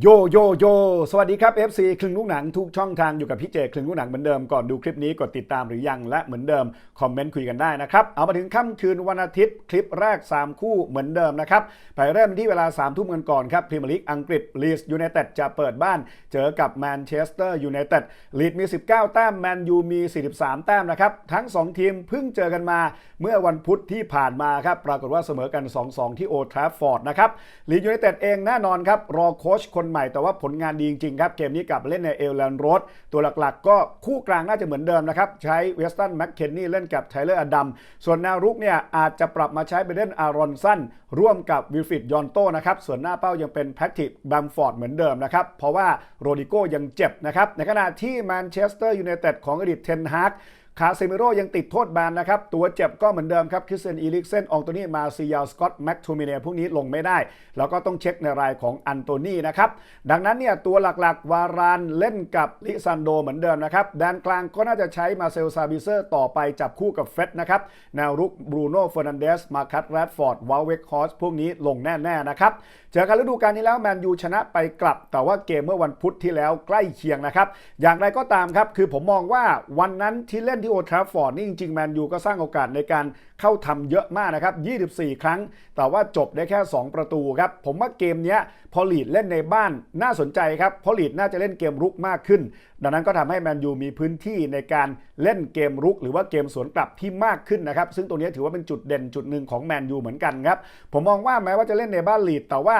โยโยโยสวัสดีครับ FC คลึงลูกหนังทุกช่องทางอยู่กับพี่เจคลึงลูกหนังเหมือนเดิมก่อนดูคลิปนี้กดติดตามหรือยังและเหมือนเดิมคอมเมนต์คุยกันได้นะครับเอามาถึงค่ำคืนวันอาทิตย์คลิปแรก 3 คู่เหมือนเดิมนะครับไปเริ่มที่เวลา 3 ทุ่มกันก่อนครับพรีเมียร์ลีกอังกฤษลีสยูไนเต็ดจะเปิดบ้าน เจอกับแมนเชสเตอร์ยูไนเต็ดลีดมี 19 แต้มแมนยูมี 43 แต้มนะครับทั้ง 2 ทีมเพิ่งเจอกันมาเมื่อวันพุธที่ผ่านมาครับปรากฏว่าเสมอกัน 2-2 ที่โอทราฟฟอร์ดนะครับลีดยูไนเต็ดเองแน่นอนครับรอโค้ชคนใหม่แต่ว่าผลงานดีจริงๆครับ เกมนี้กลับเล่นในเอลแลนด์โรดตัวหลักๆ ก็คู่กลางน่าจะเหมือนเดิมนะครับ ใช้เวสตันแมคเคนนี่เล่นกับไทเลอร์อดัมส่วนแนวรุกเนี่ยอาจจะปรับมาใช้ไปเล่นอารอนสันร่วมกับวิลฟิดยอนโตนะครับส่วนหน้าเป้ายังเป็นแพทริกบัมฟอร์ดเหมือนเดิมนะครับเพราะว่าโรดิโกยังเจ็บนะครับในขณะที่แมนเชสเตอร์ยูไนเต็ดของอดีตเทนฮาก คาเซมิโร่ยังติดโทษแบนนะครับ ตัวเจ็บก็เหมือนเดิมครับคริสเซนอีลิกเซนอองโตนี่มาซิยาลสกอตแม็กทูมิเนียพวกนี้ลงไม่ได้ แล้วก็ต้องเช็คในรายของอันโตนี่นะครับ ดังนั้นเนี่ยตัวหลักๆ วารานเล่นกับลิซันโดเหมือนเดิมนะครับแดนกลางก็น่าจะใช้มาเซลซาบิเซอร์ต่อไปจับคู่กับเฟร็ดนะครับแนวรุกบรูโน่เฟอร์นันเดสมาคัตแรดฟอร์ดวาลเวกฮอสพวกนี้ลงแน่ๆนะครับเจอกันฤดูกาลนี้แล้วแมนยูชนะไปกลับ แต่ว่าเกมเมื่อวันพุธที่แล้วใกล้เคียงนะครับอย่างไรก็ตามครับคือผมมองว่าวันนั้นที่เล่นที่โอทราฟฟอร์ดนี่จริงๆแมนยูก็สร้างโอกาสในการเข้าทำเยอะมากนะครับ 24 ครั้ง แต่ว่าจบได้แค่ 2 ประตูครับ ผมว่าเกมนี้พอลีดเล่นในบ้านน่าสนใจครับพราะลีดน่าจะเล่นเกมรุกมากขึ้น ดังนั้นก็ทำให้แมนยูมีพื้นที่ในการเล่นเกมรุก หรือว่าเกมสวนกลับที่มากขึ้นนะครับ ซึ่งตรงนี้ถือว่าเป็นจุดเด่นจุดหนึ่งของแมนยูเหมือนกันครับ ผมมองว่าแม้ว่าจะเล่นในบ้านลีดแต่ว่า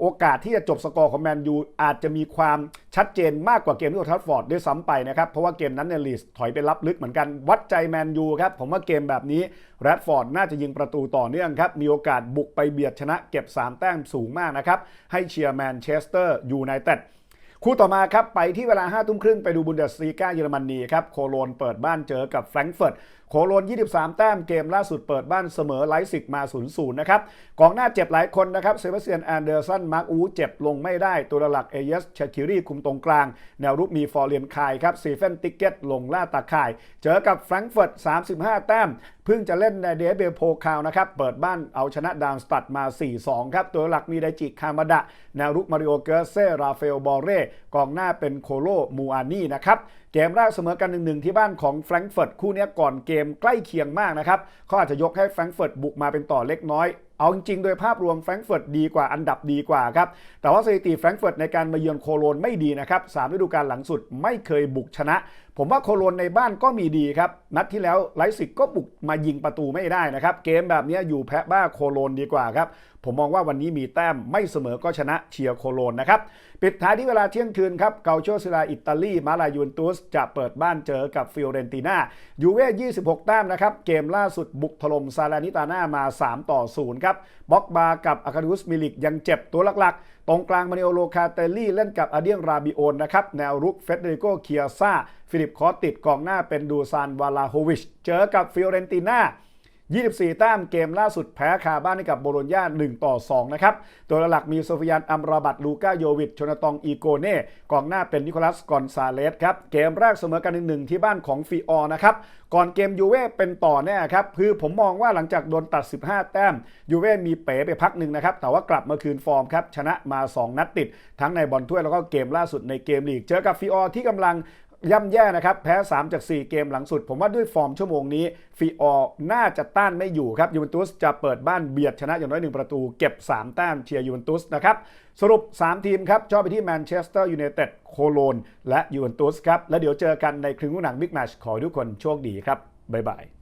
โอกาสที่จะจบสกอร์ของแมนยูอาจจะมีความชัดเจนมากกว่าเกมที่โอทัฟฟอร์ดด้วยซ้ำไปนะครับเพราะว่าเกมนั้นเนี่ยลีสถอยไปรับลึกเหมือนกันวัดใจแมนยูครับผมว่าเกมแบบนี้แรดฟอร์ดน่าจะยิงประตูต่อเนื่องครับมีโอกาสบุกไปเบียดชนะเก็บ 3 แต้มสูงมากนะครับให้เชียร์แมนเชสเตอร์ยูไนเต็ดคู่ต่อมาครับ ไปที่เวลา5ทุ่มครึ่งไปดูบุนเดสซีกาเยอรมนีครับ โคโลนเปิดบ้านเจอกับแฟรงก์เฟิร์ตโคโลน 23 แต้มเกมล่าสุดเปิดบ้านเสมอไลซิกมา 0-0 นะครับกองหน้าเจ็บหลายคนนะครับเซบาสเตียนแอนเดอร์สันมาร์กอูเจ็บลงไม่ได้ตัวหลักเอเยสชาคิรีคุมตรงกลาง แนวรุกมีฟอร์เรียนคายครับซีเฟนติกเก็ตลงล่าตาข่าย เจอกับแฟรงก์เฟิร์ต 35 แต้ม เพิ่งจะเล่นในเดเบลโพคาวนะครับ เปิดบ้านเอาชนะดามสตัดมา 4-2 ครับ ตัวหลักมีไดจิคามาดะ แนวรุกมาริโอเกอร์เซ ราเฟล บอเร่ กองหน้าเป็นโคโล มูอานี่นะครับ เกมแรกเสมอกัน 1-1 ที่บ้านของแฟรงก์เฟิร์ตคู่นี้ก่อนเกมใกล้เคียงมากนะครับเขาอาจจะยกให้แฟรงก์เฟิร์ตบุกมาเป็นต่อเล็กน้อยเอาจริงๆ โดยภาพรวมแฟรงก์เฟิร์ตดีกว่าอันดับดีกว่าครับ แต่ว่าสถิติแฟรงก์เฟิร์ตในการมาเยือนโคโลนไม่ดีนะครับสามฤดูกาลหลังสุดไม่เคยบุกชนะ ผมว่าโคโลนในบ้านก็มีดีครับ นัดที่แล้วไลซิกก็บุกมายิงประตูไม่ได้นะครับ เกมแบบนี้อยู่แพ้บ้าโคโลนดีกว่าครับ ผมมองว่าวันนี้มีแต้มไม่เสมอก็ชนะเชียร์โคโลนนะครับ ปิดท้ายที่เวลาเที่ยงคืนครับ เกาโชซิลาอิตาลี มาลายูนตุส จะเปิดบ้านเจอกับฟิโอเรนติน่า ยูเว่ 26 แต้มนะครับ เกมล่าสุดบุกถล่มซาลานิตาน่ามา 3 ต่อ 0 ครับบ็อกบากับอาคาดุสมิลิกยังเจ็บตัวหลักๆ ตรงกลางมาริโอโลคาเตลลี่เล่นกับอาเดียงราบิโอนนะครับ แนวรุกเฟเดริโกเคียซ่าฟิลิปคอติดกองหน้าเป็นดูซานวาลาโฮวิช เจอกับฟิโอเรนติน่า 24 แต้มเกมล่าสุดแพ้คาบ้านให้กับโบโลญญา1ต่อ 2 นะครับ ตัวหลักมีโซฟิยานอัมราบัตลูก้าโยวิชชนตองอีโกเน่กองหน้าเป็นนิโคลัสกอนซาเลสครับ เกมแรกเสมอกันหนึ่งที่บ้านของฟีออนะครับ ก่อนเกมยูเว่เป็นต่อแน่ครับ คือผมมองว่าหลังจากโดนตัด 15 แต้มยูเว่มีเป๋ไปพักหนึ่งนะครับ แต่ว่ากลับมาคืนฟอร์มครับชนะมา 2 นัดติด ทั้งในบอลถ้วยแล้วก็เกมล่าสุดในเกมลีก เจอกับฟีออที่กำลัง ย่ำแย่นะครับ แพ้ 3 จาก 4 เกมหลังสุด ผมว่าด้วยฟอร์มชั่วโมงนี้ฟีออน่าจะต้านไม่อยู่ครับยูเวนตุสจะเปิดบ้านเบียดชนะอย่างน้อย 1 ประตู เก็บ 3 แต้มเชียร์ยูเวนตุสนะครับ สรุป 3 ทีมครับชอบไปที่แมนเชสเตอร์ยูไนเต็ดโคโลนและยูเวนตุสครับ แล้วเดี๋ยวเจอกันในครึ่งหนังบิ๊กแมชขอทุกคนโชคดีครับบ๊ายบาย